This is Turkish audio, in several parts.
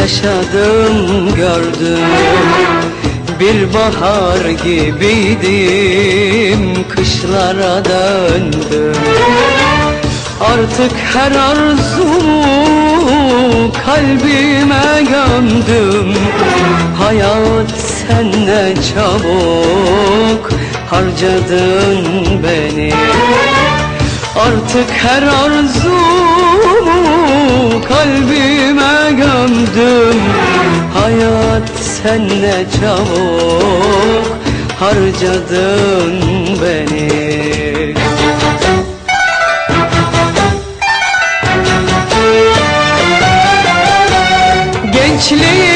yaşadım gördüm. Bir bahar gibiydim kışlara döndüm. Artık her arzumu kalbime gömdüm. Hayat sen ne çabuk harcadın beni. Artık her arzumu kalbime gömdüm. Hayat sen ne çabuk harcadın beni. Gençliği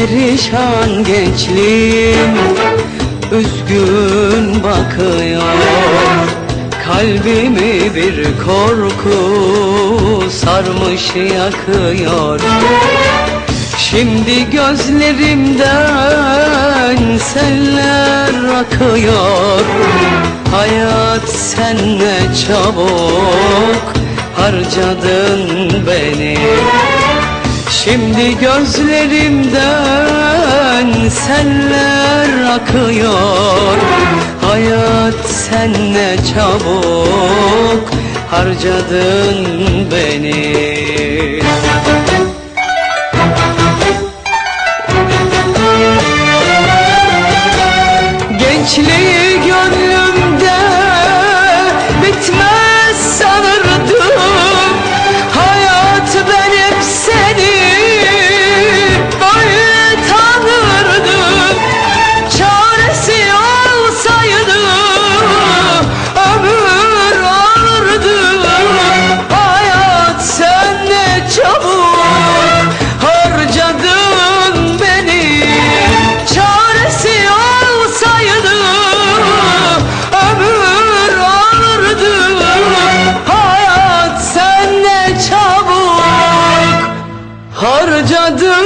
Perişan gençliğim Üzgün bakıyor Kalbimi bir korku sarmış yakıyor. Şimdi gözlerimden seller akıyor. Hayat sen ne çabuk harcadın beni Şimdi gözlerimden seller akıyor. Hayat sen ne çabuk harcadın beni harcadım